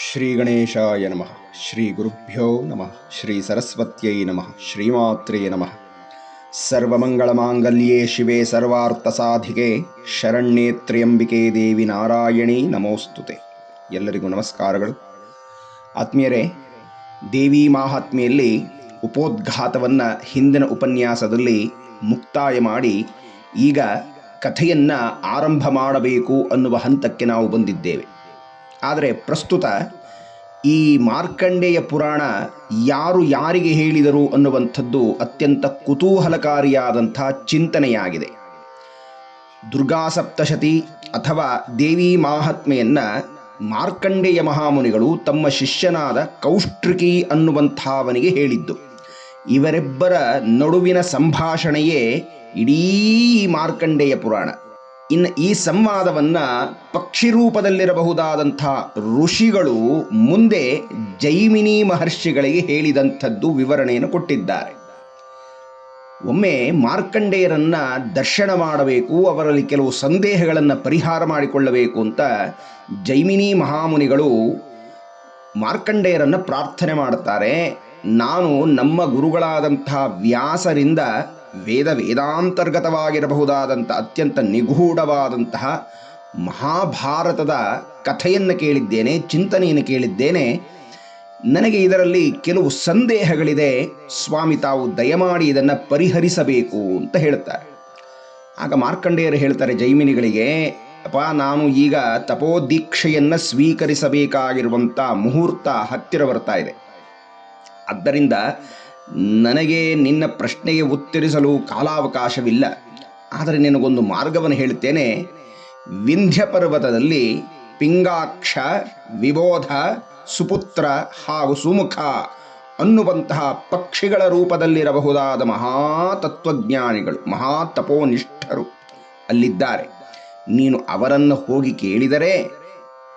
ಶ್ರೀ ಗಣೇಶಾಯ ನಮಃ ಶ್ರೀ ಗುರುಭ್ಯೋ ನಮಃ ಶ್ರೀ ಸರಸ್ವತ್ಯೈ ನಮಃ ಶ್ರೀಮಾತ್ರೇ ನಮಃ ಸರ್ವಮಂಗಳಮಾಂಗಲ್ಯೇ ಶಿವೆ ಸರ್ವಾರ್ಥಸಾಧಿಕೆ ಶರಣ್ಯೇ ದೇವಿ ನಾರಾಯಣಿ ನಮೋಸ್ತುತೆ ಎಲ್ಲರಿಗೂ ನಮಸ್ಕಾರಗಳು. ಆತ್ಮೀಯರೇ, ದೇವಿ ಮಾಹಾತ್ಮೆಯಲ್ಲಿ ಉಪೋದ್ಘಾತವನ್ನು ಹಿಂದಿನ ಉಪನ್ಯಾಸದಲ್ಲಿ ಮುಕ್ತಾಯ ಮಾಡಿ ಈಗ ಕಥೆಯನ್ನು ಆರಂಭ ಮಾಡಬೇಕು ಅನ್ನುವ ಹಂತಕ್ಕೆ ನಾವು ಬಂದಿದ್ದೇವೆ. ಆದರೆ ಪ್ರಸ್ತುತ ಈ ಮಾರ್ಕಂಡೇಯ ಪುರಾಣ ಯಾರು ಯಾರಿಗೆ ಹೇಳಿದರು ಅನ್ನುವಂಥದ್ದು ಅತ್ಯಂತ ಕುತೂಹಲಕಾರಿಯಾದಂಥ ಚಿಂತನೆಯಾಗಿದೆ. ದುರ್ಗಾ ಸಪ್ತಶತಿ ಅಥವಾ ದೇವಿ ಮಾಹಾತ್ಮೆಯನ್ನು ಮಾರ್ಕಂಡೇಯ ಮಹಾಮುನಿಗಳು ತಮ್ಮ ಶಿಷ್ಯನಾದ ಕೌಷ್ಟ್ರಿಕಿ ಅನ್ನುವಂಥವನಿಗೆ ಹೇಳಿದ್ದು. ಇವರಿಬ್ಬರ ನಡುವಿನ ಸಂಭಾಷಣೆಯೇ ಇಡೀ ಮಾರ್ಕಂಡೇಯ ಪುರಾಣ. ಇನ್ನು ಈ ಸಂವಾದವನ್ನು ಪಕ್ಷಿ ರೂಪದಲ್ಲಿರಬಹುದಾದಂಥ ಋಷಿಗಳು ಮುಂದೆ ಜೈಮಿನಿ ಮಹರ್ಷಿಗಳಿಗೆ ಹೇಳಿದಂಥದ್ದು ವಿವರಣೆಯನ್ನು ಕೊಟ್ಟಿದ್ದಾರೆ. ಒಮ್ಮೆ ಮಾರ್ಕಂಡೇಯರನ್ನ ದರ್ಶನ ಮಾಡಬೇಕು, ಅವರಲ್ಲಿ ಕೆಲವು ಸಂದೇಹಗಳನ್ನು ಪರಿಹಾರ ಮಾಡಿಕೊಳ್ಳಬೇಕು ಅಂತ ಜೈಮಿನಿ ಮಹಾಮುನಿಗಳು ಮಾರ್ಕಂಡೇಯರನ್ನು ಪ್ರಾರ್ಥನೆ ಮಾಡುತ್ತಾರೆ ನಾನು ನಮ್ಮ ಗುರುಗಳಾದಂಥ ವ್ಯಾಸರಿಂದ ವೇದ ವೇದಾಂತರ್ಗತವಾಗಿರಬಹುದಾದಂಥ ಅತ್ಯಂತ ನಿಗೂಢವಾದಂತಹ ಮಹಾಭಾರತದ ಕಥೆಯನ್ನು ಕೇಳಿದ್ದೇನೆ, ಚಿಂತನೆಯನ್ನು ಕೇಳಿದ್ದೇನೆ. ನನಗೆ ಇದರಲ್ಲಿ ಕೆಲವು ಸಂದೇಹಗಳಿದೆ. ಸ್ವಾಮಿ, ತಾವು ದಯಮಾಡಿ ಇದನ್ನು ಪರಿಹರಿಸಬೇಕು ಅಂತ ಹೇಳ್ತಾರೆ ಆಗ ಮಾರ್ಕಂಡೇಯರು ಹೇಳ್ತಾರೆ, ಜೈಮಿನಿಗಳಿಗೆ, ಅಪ್ಪ, ನಾನು ಈಗ ತಪೋದೀಕ್ಷೆಯನ್ನು ಸ್ವೀಕರಿಸಬೇಕಾಗಿರುವಂಥ ಮುಹೂರ್ತ ಹತ್ತಿರ ಬರ್ತಾ ಇದೆ. ಆದ್ದರಿಂದ ನನಗೆ ನಿನ್ನ ಪ್ರಶ್ನೆಗೆ ಉತ್ತರಿಸಲು ಕಾಲಾವಕಾಶವಿಲ್ಲ. ಆದರೆ ನಿನಗೊಂದು ಮಾರ್ಗವನ್ನು ಹೇಳುತ್ತೇನೆ. ವಿಂಧ್ಯ ಪರ್ವತದಲ್ಲಿ ಪಿಂಗಾಕ್ಷ, ವಿಬೋಧ, ಸುಪುತ್ರ ಹಾಗೂ ಸುಮುಖ ಅನ್ನುವಂತಹ ಪಕ್ಷಿಗಳ ರೂಪದಲ್ಲಿರಬಹುದಾದ ಮಹಾ ತಪೋನಿಷ್ಠರು ಅಲ್ಲಿದ್ದಾರೆ. ನೀನು ಅವರನ್ನು ಹೋಗಿ ಕೇಳಿದರೆ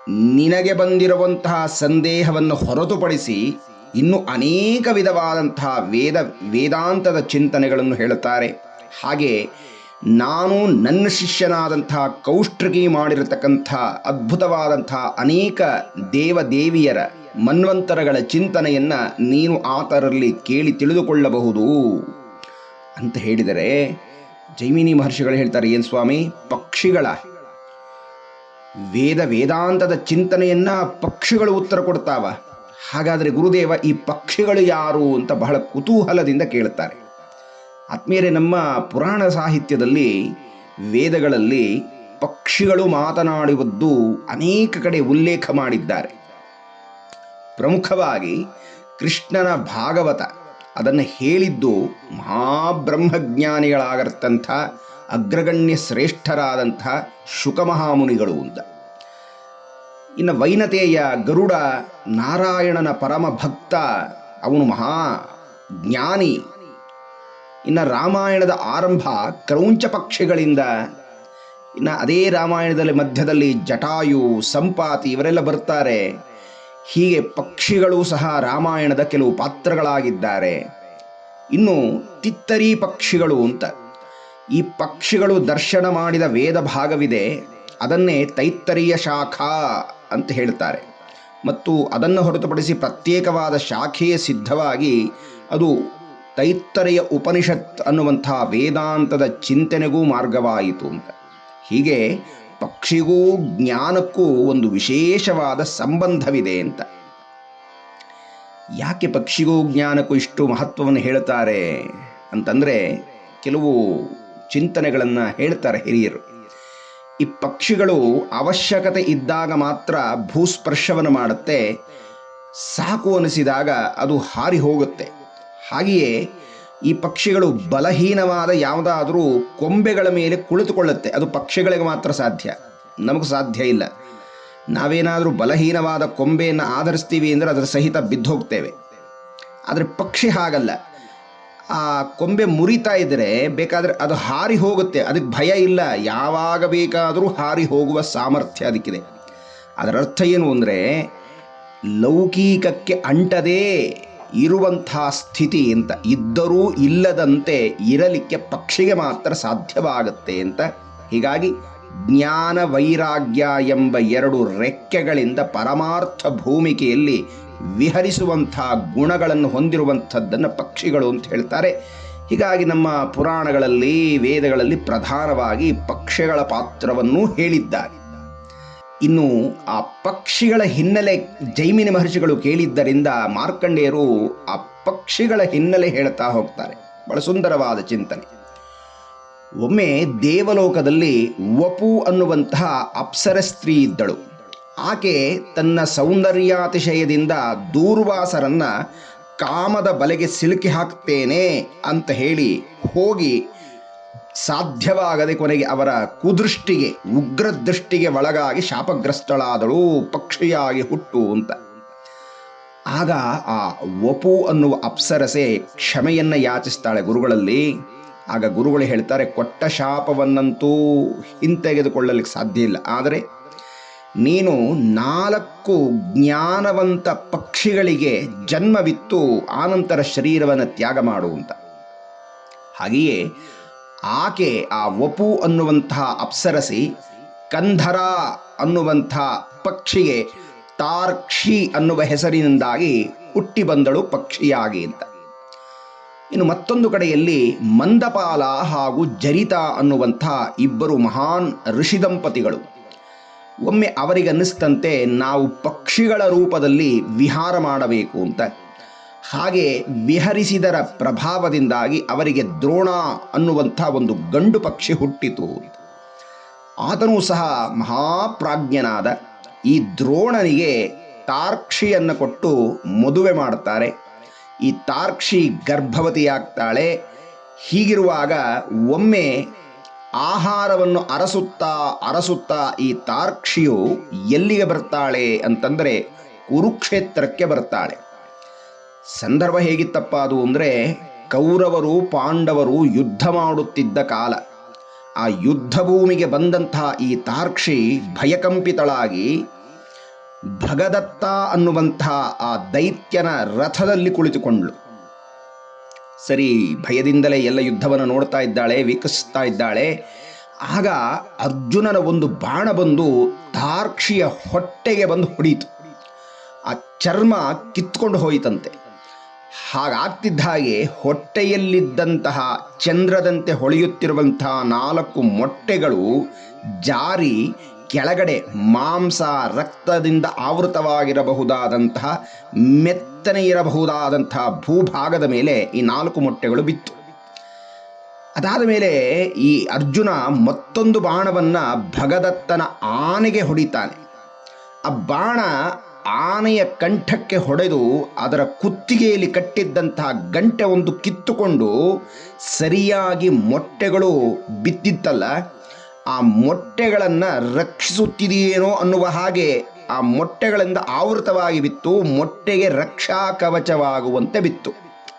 ನಿನಗೆ ಬಂದಿರುವಂತಹ ಸಂದೇಹವನ್ನು ಹೊರತುಪಡಿಸಿ ಇನ್ನು ಅನೇಕ ವಿಧವಾದಂತಹ ವೇದ, ವೇದಾಂತದ ಚಿಂತನೆಗಳನ್ನು ಹೇಳುತ್ತಾರೆ. ಹಾಗೆ ನಾನು ನನ್ನ ಶಿಷ್ಯನಾದಂತಹ ಕೌಷ್ಟ್ರಿಗಿ ಮಾಡಿರತಕ್ಕಂಥ ಅದ್ಭುತವಾದಂತಹ ಅನೇಕ ದೇವ ದೇವಿಯರ ಮನ್ವಂತರಗಳ ಚಿಂತನೆಯನ್ನು ನೀನು ಆತರಲ್ಲಿ ಕೇಳಿ ತಿಳಿದುಕೊಳ್ಳಬಹುದು. ಅಂತ ಹೇಳಿದರೆ ಜೈಮಿನಿ ಮಹರ್ಷಿಗಳು ಹೇಳ್ತಾರೆ, ಏನು ಸ್ವಾಮಿ? ಪಕ್ಷಿಗಳ. ವೇದ, ವೇದಾಂತದ ಚಿಂತನೆಯನ್ನ ಪಕ್ಷಿಗಳು ಉತ್ತರ ಕೊಡ್ತಾವ. ಹಾಗಾದರೆ ಗುರುದೇವ ಈ ಪಕ್ಷಿಗಳು ಯಾರು ಅಂತ ಬಹಳ ಕುತೂಹಲದಿಂದ ಕೇಳುತ್ತಾರೆ. ಆತ್ಮೀಯರೇ, ನಮ್ಮ ಪುರಾಣ ಸಾಹಿತ್ಯದಲ್ಲಿ ವೇದಗಳಲ್ಲಿ ಪಕ್ಷಿಗಳು ಮಾತನಾಡುವುದು ಅನೇಕ ಕಡೆ ಉಲ್ಲೇಖ ಮಾಡಿದ್ದಾರೆ. ಪ್ರಮುಖವಾಗಿ ಕೃಷ್ಣನ ಭಾಗವತ ಅದನ್ನು ಹೇಳಿದ್ದು ಮಹಾಬ್ರಹ್ಮಜ್ಞಾನಿಗಳಾಗಿರ್ತಂಥ ಅಗ್ರಗಣ್ಯ ಶ್ರೇಷ್ಠರಾದಂಥ ಶುಕಮಹಾಮುನಿಗಳು ಅಂತ. ಇನ್ನು ವೈನತೆಯ ಗರುಡ ನಾರಾಯಣನ ಪರಮ ಭಕ್ತ ಅವನು ಮಹಾ ಜ್ಞಾನಿ. ಇನ್ನು ರಾಮಾಯಣದ ಆರಂಭ ಕ್ರೌಂಚ ಪಕ್ಷಿಗಳಿಂದ, ಇನ್ನು ಅದೇ ರಾಮಾಯಣದಲ್ಲಿ ಮಧ್ಯದಲ್ಲಿ ಜಟಾಯು, ಸಂಪಾತಿ ಇವರೆಲ್ಲ ಬರ್ತಾರೆ. ಹೀಗೆ ಪಕ್ಷಿಗಳು ಸಹ ರಾಮಾಯಣದ ಕೆಲವು ಪಾತ್ರಗಳಾಗಿದ್ದಾರೆ. ಇನ್ನು ತಿತ್ತರಿ ಪಕ್ಷಿಗಳು ಅಂತ. ಈ ಪಕ್ಷಿಗಳು ದರ್ಶನ ಮಾಡಿದ ವೇದ ಭಾಗವಿದೆ. ಅದನ್ನೇ ತೈತ್ತರಿಯ ಶಾಖಾ ಅಂತ ಹೇಳ್ತಾರೆ ಮತ್ತು ಅದನ್ನು ಹೊರತುಪಡಿಸಿ ಪ್ರತ್ಯೇಕವಾದ ಶಾಖೆಯ ಸಿದ್ಧವಾಗಿ ಅದು ತೈತ್ತರೆಯ ಉಪನಿಷತ್ ಅನ್ನುವಂಥ ವೇದಾಂತದ ಚಿಂತನೆಗೂ ಮಾರ್ಗವಾಯಿತು ಅಂತ. ಹೀಗೆ ಪಕ್ಷಿಗೂ ಜ್ಞಾನಕ್ಕೂ ಒಂದು ವಿಶೇಷವಾದ ಸಂಬಂಧವಿದೆ ಅಂತ. ಯಾಕೆ ಪಕ್ಷಿಗೂ ಜ್ಞಾನಕ್ಕೂ ಇಷ್ಟು ಮಹತ್ವವನ್ನು ಹೇಳ್ತಾರೆ ಅಂತಂದರೆ ಕೆಲವು ಚಿಂತನೆಗಳನ್ನು ಹೇಳ್ತಾರೆ ಹಿರಿಯರು. ಈ ಪಕ್ಷಿಗಳು ಅವಶ್ಯಕತೆ ಇದ್ದಾಗ ಮಾತ್ರ ಭೂಸ್ಪರ್ಶವನ್ನು ಮಾಡುತ್ತೆ. ಸಾಕು ಅನಿಸಿದಾಗ ಅದು ಹಾರಿ ಹೋಗುತ್ತೆ. ಹಾಗೆಯೇ ಈ ಪಕ್ಷಿಗಳು ಬಲಹೀನವಾದ ಯಾವುದಾದರೂ ಕೊಂಬೆಗಳ ಮೇಲೆ ಕುಳಿತುಕೊಳ್ಳುತ್ತೆ. ಅದು ಪಕ್ಷಿಗಳಿಗೆ ಮಾತ್ರ ಸಾಧ್ಯ. ನಮಗೆ ಸಾಧ್ಯ ಇಲ್ಲ. ನಾವೇನಾದರೂ ಬಲಹೀನವಾದ ಕೊಂಬೆಯನ್ನು ಆಧರಿಸ್ತೀವಿ ಅಂದರೆ ಅದರ ಸಹಿತ ಬಿದ್ದೋಗ್ತೇವೆ ಆದರೆ ಪಕ್ಷಿ ಹಾಗಲ್ಲ. ಆ ಕೊಂಬೆ ಮುರಿತಾ ಇದ್ದರೆ ಬೇಕಾದರೆ ಅದು ಹಾರಿ ಹೋಗುತ್ತೆ. ಅದಕ್ಕೆ ಭಯ ಇಲ್ಲ. ಯಾವಾಗ ಬೇಕಾದರೂ ಹಾರಿ ಹೋಗುವ ಸಾಮರ್ಥ್ಯ ಅದಕ್ಕಿದೆ. ಅದರ ಅರ್ಥ ಏನು ಅಂದರೆ, ಲೌಕಿಕಕ್ಕೆ ಅಂಟದೇ ಇರುವಂಥ ಸ್ಥಿತಿ ಅಂತ, ಇದ್ದರೂ ಇಲ್ಲದಂತೆ ಇರಲಿಕ್ಕೆ ಪಕ್ಷಿಗೆ ಮಾತ್ರ ಸಾಧ್ಯವಾಗುತ್ತೆ ಅಂತ. ಹೀಗಾಗಿ ಜ್ಞಾನ ವೈರಾಗ್ಯ ಎಂಬ ಎರಡು ರೆಕ್ಕೆಗಳಿಂದ ಪರಮಾರ್ಥ ಭೂಮಿಕೆಯಲ್ಲಿ ವಿಹರಿಸುವಂಥ ಗುಣಗಳನ್ನು ಹೊಂದಿರುವಂಥದ್ದನ್ನು ಪಕ್ಷಿಗಳು ಅಂತ ಹೇಳ್ತಾರೆ. ಹೀಗಾಗಿ ನಮ್ಮ ಪುರಾಣಗಳಲ್ಲಿ, ವೇದಗಳಲ್ಲಿ ಪ್ರಧಾನವಾಗಿ ಪಕ್ಷಿಗಳ ಪಾತ್ರವನ್ನು ಹೇಳಿದ್ದಾರೆ. ಇನ್ನು ಆ ಪಕ್ಷಿಗಳ ಹಿನ್ನೆಲೆ ಜೈಮಿನಿ ಮಹರ್ಷಿಗಳು ಕೇಳಿದ್ದರಿಂದ ಮಾರ್ಕಂಡೇಯರು ಆ ಪಕ್ಷಿಗಳ ಹಿನ್ನೆಲೆ ಹೇಳ್ತಾ ಹೋಗ್ತಾರೆ. ಬಹಳ ಸುಂದರವಾದ ಚಿಂತನೆ. ಒಮ್ಮೆ ದೇವಲೋಕದಲ್ಲಿ ವಪು ಅನ್ನುವಂತಹ ಅಪ್ಸರ ಸ್ತ್ರೀ ಇದ್ದಳು. ಆಕೆ ತನ್ನ ಸೌಂದರ್ಯಾತಿಶಯದಿಂದ ದೂರ್ವಾಸರನ್ನ ಕಾಮದ ಬಲೆಗೆ ಸಿಲುಕಿ ಹಾಕ್ತೇನೆ ಅಂತ ಹೇಳಿ ಹೋಗಿ ಸಾಧ್ಯವಾಗದೆ ಕೊನೆಗೆ ಅವರ ಕುದೃಷ್ಟಿಗೆ ಉಗ್ರ ದೃಷ್ಟಿಗೆ ಒಳಗಾಗಿ ಶಾಪಗ್ರಸ್ತಳಾದಳು, ಪಕ್ಷಿಯಾಗಿ ಹುಟ್ಟು ಅಂತ. ಆಗ ಆ ವಪು ಅನ್ನುವ ಅಪ್ಸರಸೆ ಕ್ಷಮೆಯನ್ನ ಯಾಚಿಸ್ತಾಳೆ ಗುರುಗಳಲ್ಲಿ. ಆಗ ಗುರುಗಳು ಹೇಳ್ತಾರೆ, ಕೊಟ್ಟ ಶಾಪವನ್ನಂತೂ ಹಿಂತೆಗೆದುಕೊಳ್ಳಲಿಕ್ಕೆ ಸಾಧ್ಯ ಇಲ್ಲ. ಆದರೆ ನೀನು ನಾಲ್ಕು ಜ್ಞಾನವಂತ ಪಕ್ಷಿಗಳಿಗೆ ಜನ್ಮವಿತ್ತು, ಆನಂತರ ಶರೀರವನ್ನು ತ್ಯಾಗ ಮಾಡು ಅಂತ. ಹಾಗೆಯೇ ಆಕೆ ಆ ವಪು ಅನ್ನುವಂತಹ ಅಪ್ಸರಸಿ, ಕಂಧರ ಅನ್ನುವಂಥ ಪಕ್ಷಿಗೆ ತಾರ್ಕ್ಷಿ ಅನ್ನುವ ಹೆಸರಿನಿಂದಾಗಿ ಹುಟ್ಟಿ ಬಂದಳು ಪಕ್ಷಿಯಾಗಿ ಅಂತ. ಇನ್ನು ಮತ್ತೊಂದು ಕಡೆಯಲ್ಲಿ ಮಂದಪಾಲ ಹಾಗೂ ಜರಿತ ಅನ್ನುವಂಥ ಇಬ್ಬರು ಮಹಾನ್ ಋಷಿ ದಂಪತಿಗಳು. ಒಮ್ಮೆ ಅವರಿಗನ್ನಿಸ್ತಂತೆ ನಾವು ಪಕ್ಷಿಗಳ ರೂಪದಲ್ಲಿ ವಿಹಾರ ಮಾಡಬೇಕು ಅಂತ. ಹಾಗೆ ವಿಹರಿಸಿದರ ಪ್ರಭಾವದಿಂದಾಗಿ ಅವರಿಗೆ ದ್ರೋಣ ಅನ್ನುವಂಥ ಒಂದು ಗಂಡು ಪಕ್ಷಿ ಹುಟ್ಟಿತು. ಆತನೂ ಸಹ ಮಹಾಪ್ರಾಜ್ಞನಾದ ಈ ದ್ರೋಣನಿಗೆ ತಾರ್ಕ್ಷಿಯನ್ನು ಕೊಟ್ಟು ಮದುವೆ ಮಾಡ್ತಾರೆ ಈ ತಾರ್ಕ್ಷಿ ಗರ್ಭವತಿಯಾಗ್ತಾಳೆ. ಹೀಗಿರುವಾಗ ಒಮ್ಮೆ ಆಹಾರವನ್ನು ಅರಸುತ್ತಾ ಅರಸುತ್ತಾ ಈ ತಾರ್ಕ್ಷಿಯು ಎಲ್ಲಿಗೆ ಬರ್ತಾಳೆ ಅಂತಂದರೆ ಕುರುಕ್ಷೇತ್ರಕ್ಕೆ ಬರ್ತಾಳೆ. ಸಂದರ್ಭ ಹೇಗಿತ್ತಪ್ಪ ಅದು ಅಂದರೆ ಕೌರವರು ಪಾಂಡವರು ಯುದ್ಧ ಮಾಡುತ್ತಿದ್ದ ಕಾಲ. ಆ ಯುದ್ಧ ಭೂಮಿಗೆ ಬಂದಂತಹ ಈ ತಾರ್ಕ್ಷಿ ಭಯಕಂಪಿತಳಾಗಿ ಭಗದತ್ತ ಅನ್ನುವಂಥ ಆ ದೈತ್ಯನ ರಥದಲ್ಲಿ ಕುಳಿತುಕೊಂಡ್ಳು. ಸರಿ, ಭಯದಿಂದಲೇ ಎಲ್ಲ ಯುದ್ಧವನ್ನು ನೋಡ್ತಾ ಇದ್ದಾಳೆ, ವೀಕ್ಷಿಸ್ತಾ ಇದ್ದಾಳೆ. ಆಗ ಅರ್ಜುನನ ಒಂದು ಬಾಣ ಬಂದು ದಾರ್ಕ್ಷಿಯ ಹೊಟ್ಟೆಗೆ ಬಂದು ಹೊಡೀತು. ಆ ಚರ್ಮ ಕಿತ್ಕೊಂಡು ಹೋಯಿತಂತೆ. ಹಾಗಾಗ್ತಿದ್ದ ಹಾಗೆ ಹೊಟ್ಟೆಯಲ್ಲಿದ್ದಂತಹ ಚಂದ್ರದಂತೆ ಹೊಳೆಯುತ್ತಿರುವಂತಹ ನಾಲ್ಕು ಮೊಟ್ಟೆಗಳು ಜಾರಿ ಕೆಳಗಡೆ ಮಾಂಸ ರಕ್ತದಿಂದ ಆವೃತವಾಗಿರಬಹುದಾದಂತಹ, ಮೆತ್ತನೆ ಇರಬಹುದಾದಂತಹ ಭೂಭಾಗದ ಮೇಲೆ ಈ ನಾಲ್ಕು ಮೊಟ್ಟೆಗಳು ಬಿತ್ತು. ಅದಾದ ಮೇಲೆ ಈ ಅರ್ಜುನ ಮತ್ತೊಂದು ಬಾಣವನ್ನ ಭಗದತ್ತನ ಆನೆಗೆ ಹೊಡಿತಾನೆ. ಆ ಬಾಣ ಆನೆಯ ಕಂಠಕ್ಕೆ ಹೊಡೆದು ಅದರ ಕುತ್ತಿಗೆಯಲ್ಲಿ ಕಟ್ಟಿದ್ದಂತಹ ಗಂಟೆ ಒಂದು ಕಿತ್ತುಕೊಂಡು ಸರಿಯಾಗಿ ಮೊಟ್ಟೆಗಳು ಬಿದ್ದಿತ್ತಲ್ಲ. ಆ ಮೊಟ್ಟೆಗಳನ್ನು ರಕ್ಷಿಸುತ್ತಿದೆಯೇನೋ ಅನ್ನುವ ಹಾಗೆ ಆ ಮೊಟ್ಟೆಗಳಿಂದ ಆವೃತವಾಗಿ ಬಿತ್ತು, ಮೊಟ್ಟೆಗೆ ರಕ್ಷಾ ಕವಚವಾಗುವಂತೆ ಬಿತ್ತು.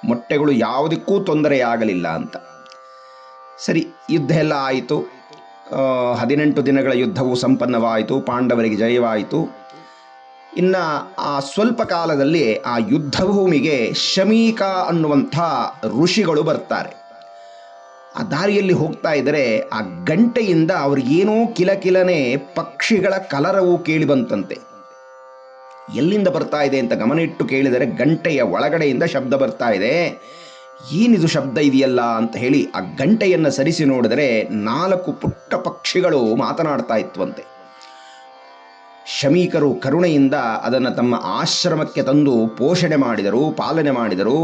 ಮೊಟ್ಟೆಗಳು ಯಾವುದಕ್ಕೂ ತೊಂದರೆಯಾಗಲಿಲ್ಲ ಅಂತ. ಸರಿ, ಯುದ್ಧ ಎಲ್ಲ ಆಯಿತು. ಹದಿನೆಂಟು ದಿನಗಳ ಯುದ್ಧವು ಸಂಪನ್ನವಾಯಿತು, ಪಾಂಡವರಿಗೆ ಜಯವಾಯಿತು. ಇನ್ನು ಆ ಸ್ವಲ್ಪ ಕಾಲದಲ್ಲಿ ಆ ಯುದ್ಧ ಭೂಮಿಗೆ ಶಮೀಕ ಅನ್ನುವಂಥ ಋಷಿಗಳು ಬರ್ತಾರೆ. ಆ ದಾರಿಯಲ್ಲಿ ಹೋಗ್ತಾ ಇದ್ದರೆ ಆ ಗಂಟೆಯಿಂದ ಅವ್ರಿಗೇನೋ ಕಿಲಕಿಲನೆ ಪಕ್ಷಿಗಳ ಕಲರವು ಕೇಳಿ ಬಂತಂತೆ. ಎಲ್ಲಿಂದ ಬರ್ತಾ ಇದೆ ಅಂತ ಗಮನ ಇಟ್ಟು ಕೇಳಿದರೆ ಗಂಟೆಯ ಒಳಗಡೆಯಿಂದ ಶಬ್ದ ಬರ್ತಾ ಇದೆ. ಏನಿದು ಶಬ್ದ ಇದೆಯಲ್ಲ ಅಂತ ಹೇಳಿ ಆ ಗಂಟೆಯನ್ನು ಸರಿಸಿ ನೋಡಿದರೆ ನಾಲ್ಕು ಪುಟ್ಟ ಪಕ್ಷಿಗಳು ಮಾತನಾಡ್ತಾ ಇತ್ವಂತೆ ಶಮೀಕರು ಕರುಣೆಯಿಂದ ಅದನ್ನು ತಮ್ಮ ಆಶ್ರಮಕ್ಕೆ ತಂದು ಪೋಷಣೆ ಮಾಡಿದರು, ಪಾಲನೆ ಮಾಡಿದರು.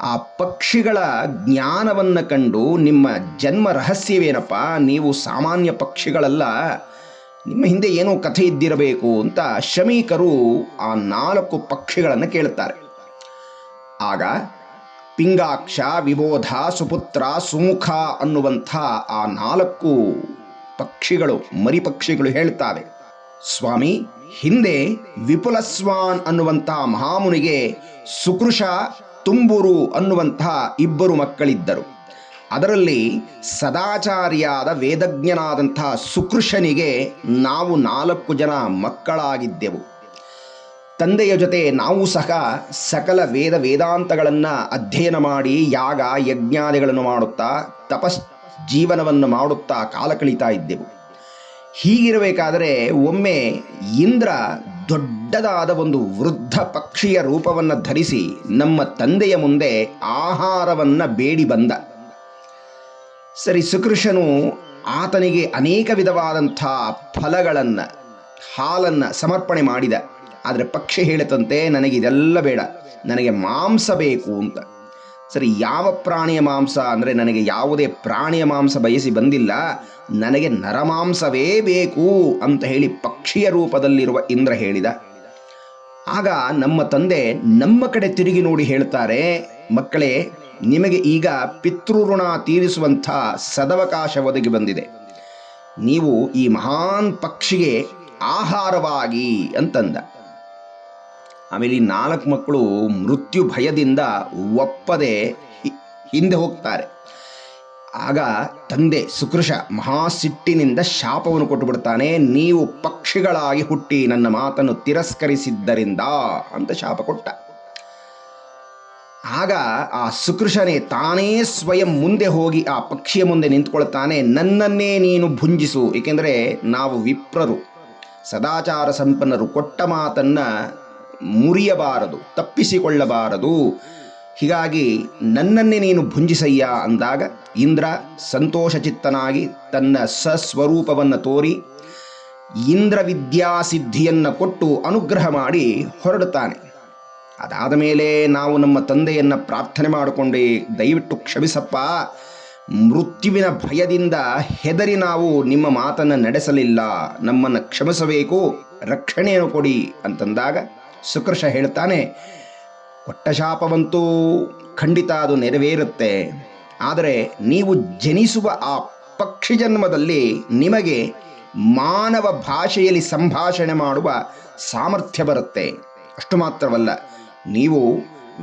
ಆ ಪಕ್ಷಿಗಳ ಜ್ಞಾನವನ್ನು ಕಂಡು ನಿಮ್ಮ ಜನ್ಮ ರಹಸ್ಯವೇನಪ್ಪ? ನೀವು ಸಾಮಾನ್ಯ ಪಕ್ಷಿಗಳಲ್ಲ. ನಿಮ್ಮ ಹಿಂದೆ ಏನೋ ಕಥೆ ಇದ್ದಿರಬೇಕು ಅಂತ ಶಮೀಕರು ಆ ನಾಲ್ಕು ಪಕ್ಷಿಗಳನ್ನು ಕೇಳುತ್ತಾರೆ. ಆಗ ಪಿಂಗಾಕ್ಷ, ವಿಬೋಧ, ಸುಪುತ್ರ, ಸುಮುಖ ಅನ್ನುವಂಥ ಆ ನಾಲ್ಕು ಪಕ್ಷಿಗಳು, ಮರಿ ಪಕ್ಷಿಗಳು ಹೇಳ್ತಾವೆ. ಸ್ವಾಮಿ, ಹಿಂದೆ ವಿಪುಲಸ್ವಾನ್ ಅನ್ನುವಂಥ ಮಹಾಮುನಿಗೆ ಸುಕೃಶ ತುಂಬುರು ಅನ್ನುವಂತಹ ಇಬ್ಬರು ಮಕ್ಕಳಿದ್ದರು. ಅದರಲ್ಲಿ ಸದಾಚಾರಿಯಾದ ವೇದಜ್ಞನಾದಂತಹ ಸುಕೃಷನಿಗೆ ನಾವು ನಾಲ್ಕು ಜನ ಮಕ್ಕಳಾಗಿದ್ದೆವು. ತಂದೆಯ ಜೊತೆ ನಾವು ಸಹ ಸಕಲ ವೇದ ವೇದಾಂತಗಳನ್ನು ಅಧ್ಯಯನ ಮಾಡಿ ಯಾಗ, ಯಜ್ಞಾದಿಗಳನ್ನು ಮಾಡುತ್ತಾ, ತಪಸ್ ಜೀವನವನ್ನು ಮಾಡುತ್ತಾ ಕಾಲ ಕಳೀತಾ ಇದ್ದೆವು. ಹೀಗಿರಬೇಕಾದರೆ ಒಮ್ಮೆ ಇಂದ್ರ ದೊಡ್ಡದಾದ ಒಂದು ವೃದ್ಧ ಪಕ್ಷಿಯ ರೂಪವನ್ನು ಧರಿಸಿ ನಮ್ಮ ತಂದೆಯ ಮುಂದೆ ಆಹಾರವನ್ನು ಬೇಡಿ ಬಂದ. ಸರಿ, ಸುಕೃಷನು ಆತನಿಗೆ ಅನೇಕ ವಿಧವಾದಂಥ ಫಲಗಳನ್ನು, ಹಾಲನ್ನು ಸಮರ್ಪಣೆ ಮಾಡಿದ. ಆದರೆ ಪಕ್ಷಿ ಹೇಳಿತಂತೆ ನನಗೆ ಇದೆಲ್ಲ ಬೇಡ, ನನಗೆ ಮಾಂಸ ಬೇಕು ಅಂತ. ಸರಿ, ಯಾವ ಪ್ರಾಣಿಯ ಮಾಂಸ ಅಂದರೆ ನನಗೆ ಯಾವುದೇ ಪ್ರಾಣಿಯ ಮಾಂಸ ಬಯಸಿ ಬಂದಿಲ್ಲ, ನನಗೆ ನರಮಾಂಸವೇ ಬೇಕು ಅಂತ ಹೇಳಿ ಪಕ್ಷಿಯ ರೂಪದಲ್ಲಿರುವ ಇಂದ್ರ ಹೇಳಿದ. ಆಗ ನಮ್ಮ ತಂದೆ ನಮ್ಮ ಕಡೆ ತಿರುಗಿ ನೋಡಿ ಹೇಳ್ತಾರೆ, ಮಕ್ಕಳೇ, ನಿಮಗೆ ಈಗ ಪಿತೃಋಣ ತೀರಿಸುವಂಥ ಸದವಕಾಶ ಒದಗಿ ಬಂದಿದೆ. ನೀವು ಈ ಮಹಾನ್ ಪಕ್ಷಿಗೆ ಆಹಾರವಾಗಿ ಅಂತಂದ. ಆಮೇಲೆ ಈ ನಾಲ್ಕು ಮಕ್ಕಳು ಮೃತ್ಯು ಭಯದಿಂದ ಒಪ್ಪದೆ ಹಿಂದೆ ಹೋಗ್ತಾರೆ. ಆಗ ತಂದೆ ಸುಕೃಷ ಮಹಾಸಿಟ್ಟಿನಿಂದ ಶಾಪವನ್ನು ಕೊಟ್ಟು ಬಿಡ್ತಾನೆ ನೀವು ಪಕ್ಷಿಗಳಾಗಿ ಹುಟ್ಟಿ ನನ್ನ ಮಾತನ್ನು ತಿರಸ್ಕರಿಸಿದ್ದರಿಂದ ಅಂತ ಶಾಪ ಕೊಟ್ಟ. ಆಗ ಆ ಸುಕೃಷನೇ ತಾನೇ ಸ್ವಯಂ ಮುಂದೆ ಹೋಗಿ ಆ ಪಕ್ಷಿಯ ಮುಂದೆ ನಿಂತ್ಕೊಳ್ತಾನೆ ನನ್ನನ್ನೇ ನೀನು ಭುಂಜಿಸು, ಏಕೆಂದರೆ ನಾವು ವಿಪ್ರರು. ಸದಾಚಾರ ಸಂಪನ್ನರು, ಕೊಟ್ಟ ಮಾತನ್ನ ಮುರಿಯಬಾರದು, ತಪ್ಪಿಸಿಕೊಳ್ಳಬಾರದು. ಹೀಗಾಗಿ ನನ್ನನ್ನೇ ನೀನು ಭುಂಜಿಸಯ್ಯ ಅಂದಾಗ ಇಂದ್ರ ಸಂತೋಷಚಿತ್ತನಾಗಿ ತನ್ನ ಸಸ್ವರೂಪವನ್ನು ತೋರಿ ಇಂದ್ರ ವಿದ್ಯಾಸಿದ್ಧಿಯನ್ನು ಕೊಟ್ಟು ಅನುಗ್ರಹ ಮಾಡಿ ಹೊರಡುತ್ತಾನೆ. ಅದಾದ ಮೇಲೆ ನಾವು ನಮ್ಮ ತಂದೆಯನ್ನು ಪ್ರಾರ್ಥನೆ ಮಾಡಿಕೊಂಡೆ ದಯವಿಟ್ಟು ಕ್ಷಮಿಸಪ್ಪ. ಮೃತ್ಯುವಿನ ಭಯದಿಂದ ಹೆದರಿ ನಾವು ನಿಮ್ಮ ಮಾತನ್ನು ನಡೆಸಲಿಲ್ಲ. ನಮ್ಮನ್ನು ಕ್ಷಮಿಸಬೇಕು, ರಕ್ಷಣೆಯನ್ನು ಕೊಡಿ ಅಂತಂದಾಗ ಸುಕೃಷ ಹೇಳ್ತಾನೆ ಕೊಟ್ಟ ಶಾಪವಂತೂ ಖಂಡಿತ ಅದು ನೆರವೇರುತ್ತೆ. ಆದರೆ ನೀವು ಜನಿಸುವ ಆ ಪಕ್ಷಿ ಜನ್ಮದಲ್ಲಿ ನಿಮಗೆ ಮಾನವ ಭಾಷೆಯಲ್ಲಿ ಸಂಭಾಷಣೆ ಮಾಡುವ ಸಾಮರ್ಥ್ಯ ಬರುತ್ತೆ. ಅಷ್ಟು ಮಾತ್ರವಲ್ಲ, ನೀವು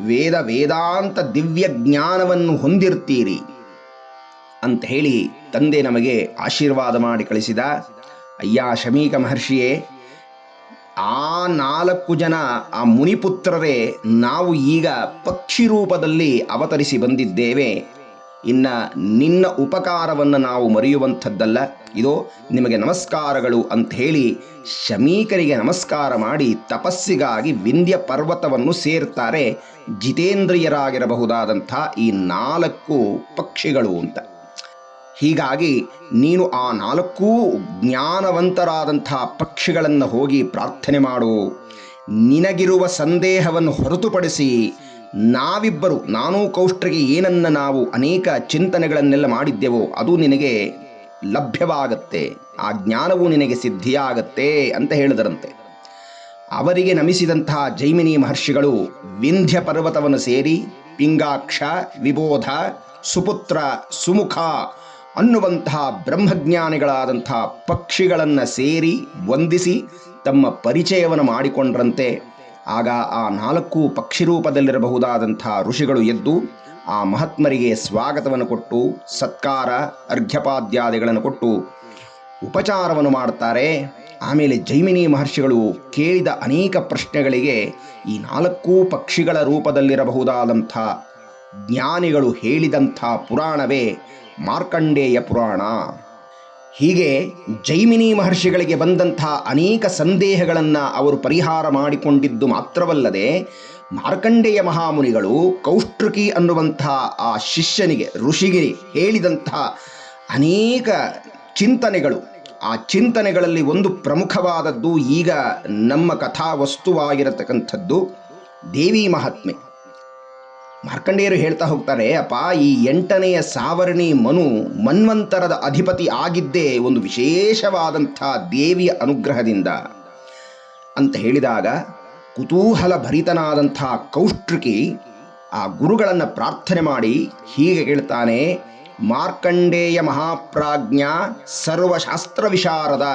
ವೇದ ವೇದಾಂತ ದಿವ್ಯ ಜ್ಞಾನವನ್ನು ಹೊಂದಿರ್ತೀರಿ ಅಂತ ಹೇಳಿ ತಂದೆ ನಮಗೆ ಆಶೀರ್ವಾದ ಮಾಡಿ ಕಳಿಸಿದ. ಅಯ್ಯ ಶಮೀಕ ಮಹರ್ಷಿಯೇ ಆ ನಾಲ್ಕು ಜನ ಆ ಮುನಿಪುತ್ರರೇ ನಾವು ಈಗ ಪಕ್ಷಿ ರೂಪದಲ್ಲಿ ಅವತರಿಸಿ ಬಂದಿದ್ದೇವೆ. ಇನ್ನ ನಿನ್ನ ಉಪಕಾರವನ್ನು ನಾವು ಮರೆಯುವಂಥದ್ದಲ್ಲ. ಇದು, ನಿಮಗೆ ನಮಸ್ಕಾರಗಳು ಅಂತ ಹೇಳಿ ಶಮೀಕರಿಗೆ ನಮಸ್ಕಾರ ಮಾಡಿ ತಪಸ್ಸಿಗಾಗಿ ವಿಂಧ್ಯ ಪರ್ವತವನ್ನು ಸೇರ್ತಾರೆ ಜಿತೇಂದ್ರಿಯರಾಗಿರಬಹುದಾದಂಥ ಈ ನಾಲ್ಕು ಪಕ್ಷಿಗಳು ಅಂತ. ಹೀಗಾಗಿ ನೀನು ಆ ನಾಲ್ಕೂ ಜ್ಞಾನವಂತರಾದಂಥ ಪಕ್ಷಿಗಳನ್ನು ಹೋಗಿ ಪ್ರಾರ್ಥನೆ ಮಾಡು. ನಿನಗಿರುವ ಸಂದೇಹವನ್ನು ಹೊರತುಪಡಿಸಿ ನಾವಿಬ್ಬರು, ನಾನೂ ಕೌಷ್ಟ್ರಿಗೆ ಏನನ್ನ ನಾವು ಅನೇಕ ಚಿಂತನೆಗಳನ್ನೆಲ್ಲ ಮಾಡಿದ್ದೆವೋ ಅದು ನಿನಗೆ ಲಭ್ಯವಾಗತ್ತೆ. ಆ ಜ್ಞಾನವು ನಿನಗೆ ಸಿದ್ಧಿಯಾಗತ್ತೆ ಅಂತ ಹೇಳಿದರಂತೆ. ಅವರಿಗೆ ನಮಿಸಿದಂತಹ ಜೈಮಿನಿ ಮಹರ್ಷಿಗಳು ವಿಂಧ್ಯ ಪರ್ವತವನ್ನು ಸೇರಿ ಪಿಂಗಾಕ್ಷ, ವಿಬೋಧ, ಸುಪುತ್ರ, ಸುಮುಖ ಅನ್ನುವಂತಹ ಬ್ರಹ್ಮಜ್ಞಾನಿಗಳಾದಂಥ ಪಕ್ಷಿಗಳನ್ನು ಸೇರಿ ವಂದಿಸಿ ತಮ್ಮ ಪರಿಚಯವನ್ನು ಮಾಡಿಕೊಂಡ್ರಂತೆ. ಆಗ ಆ ನಾಲ್ಕು ಪಕ್ಷಿ ರೂಪದಲ್ಲಿರಬಹುದಾದಂಥ ಋಷಿಗಳು ಎದ್ದು ಆ ಮಹಾತ್ಮರಿಗೆ ಸ್ವಾಗತವನ್ನು ಕೊಟ್ಟು, ಸತ್ಕಾರ, ಅರ್ಘ್ಯಪಾದ್ಯಾದಿಗಳನ್ನು ಕೊಟ್ಟು ಉಪಚಾರವನ್ನು ಮಾಡ್ತಾರೆ. ಆಮೇಲೆ ಜೈಮಿನಿ ಮಹರ್ಷಿಗಳು ಕೇಳಿದ ಅನೇಕ ಪ್ರಶ್ನೆಗಳಿಗೆ ಈ ನಾಲ್ಕು ಪಕ್ಷಿಗಳ ರೂಪದಲ್ಲಿರಬಹುದಾದಂಥ ಜ್ಞಾನಿಗಳು ಹೇಳಿದಂಥ ಪುರಾಣವೇ ಮಾರ್ಕಂಡೇಯ ಪುರಾಣ. ಹೀಗೆ ಜೈಮಿನಿ ಮಹರ್ಷಿಗಳಿಗೆ ಬಂದಂಥ ಅನೇಕ ಸಂದೇಹಗಳನ್ನು ಅವರು ಪರಿಹಾರ ಮಾಡಿಕೊಂಡಿದ್ದು ಮಾತ್ರವಲ್ಲದೆ, ಮಾರ್ಕಂಡೇಯ ಮಹಾಮುನಿಗಳು ಕೌಷ್ಟೃಕಿ ಅನ್ನುವಂಥ ಆ ಶಿಷ್ಯನಿಗೆ ಋಷಿಗಿರಿ ಹೇಳಿದಂಥ ಅನೇಕ ಚಿಂತನೆಗಳು. ಆ ಚಿಂತನೆಗಳಲ್ಲಿ ಒಂದು ಪ್ರಮುಖವಾದದ್ದು ಈಗ ನಮ್ಮ ಕಥಾವಸ್ತುವಾಗಿರತಕ್ಕಂಥದ್ದು ದೇವಿ ಮಹಾತ್ಮೆ. ಮಾರ್ಕಂಡೇಯರು ಹೇಳ್ತಾ ಹೋಗ್ತಾರೆ, ಅಪ್ಪ, ಈ ಎಂಟನೆಯ ಸಾವರಣಿ ಮನು ಮನ್ವಂತರದ ಅಧಿಪತಿ ಆಗಿದ್ದೇ ಒಂದು ವಿಶೇಷವಾದಂಥ ದೇವಿಯ ಅನುಗ್ರಹದಿಂದ. ಅಂತ ಹೇಳಿದಾಗ ಕುತೂಹಲ ಭರಿತನಾದಂಥ ಕೌಷ್ಟ್ರಿಕಿ ಆ ಗುರುಗಳನ್ನು ಪ್ರಾರ್ಥನೆ ಮಾಡಿ ಹೀಗೆ ಹೇಳ್ತಾನೆ, ಮಾರ್ಕಂಡೇಯ ಮಹಾಪ್ರಾಜ್ಞ ಸರ್ವಶಾಸ್ತ್ರ ವಿಶಾರದ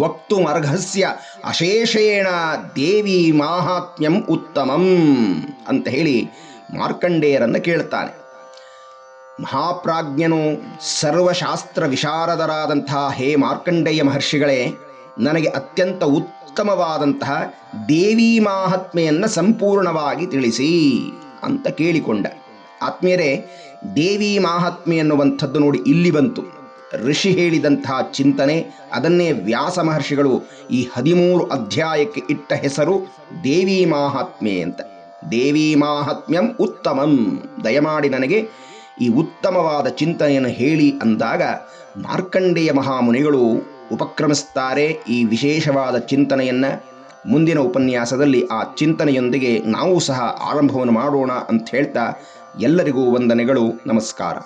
ವಕ್ತುಮರ್ಘಸ್ಯ ಅಶೇಷೇಣ ದೇವಿ ಮಾಹಾತ್ಮ್ಯಂ ಉತ್ತಮಂ ಅಂತ ಹೇಳಿ ಮಾರ್ಕಂಡೇಯರನ್ನು ಕೇಳ್ತಾನೆ ಮಹಾಪ್ರಾಜ್ಞನು ಸರ್ವಶಾಸ್ತ್ರ ವಿಶಾರದರಾದಂತಹ ಹೇ ಮಾರ್ಕಂಡೇಯ ಮಹರ್ಷಿಗಳೇ, ನನಗೆ ಅತ್ಯಂತ ಉತ್ತಮವಾದಂತಹ ದೇವಿ ಮಾಹಾತ್ಮೆಯನ್ನು ಸಂಪೂರ್ಣವಾಗಿ ತಿಳಿಸಿ ಅಂತ ಕೇಳಿಕೊಂಡ. ಆತ್ಮೀಯರೇ, ದೇವಿ ಮಾಹಾತ್ಮೆ ಅನ್ನುವಂಥದ್ದು ನೋಡಿ ಇಲ್ಲಿ ಬಂತು. ಋಷಿ ಹೇಳಿದಂತಹ ಚಿಂತನೆ, ಅದನ್ನೇ ವ್ಯಾಸ ಮಹರ್ಷಿಗಳು ಈ ಹದಿಮೂರು ಅಧ್ಯಾಯಕ್ಕೆ ಇಟ್ಟ ಹೆಸರು ದೇವಿ ಮಾಹಾತ್ಮೆ ಅಂತ. ದೇವಿ ಮಾಹಾತ್ಮ್ಯಂ ಉತ್ತಮಂ. ದಯಮಾಡಿ ನನಗೆ ಈ ಉತ್ತಮವಾದ ಚಿಂತನೆಯನ್ನು ಹೇಳಿ ಅಂದಾಗ ಮಾರ್ಕಂಡೇಯ ಮಹಾಮುನಿಗಳು ಉಪಕ್ರಮಿಸ್ತಾರೆ ಈ ವಿಶೇಷವಾದ ಚಿಂತನೆಯನ್ನು. ಮುಂದಿನ ಉಪನ್ಯಾಸದಲ್ಲಿ ಆ ಚಿಂತನೆಯೊಂದಿಗೆ ನಾವು ಸಹ ಆರಂಭವನ್ನು ಮಾಡೋಣ ಅಂತ ಹೇಳ್ತಾ ಎಲ್ಲರಿಗೂ ವಂದನೆಗಳು, ನಮಸ್ಕಾರ.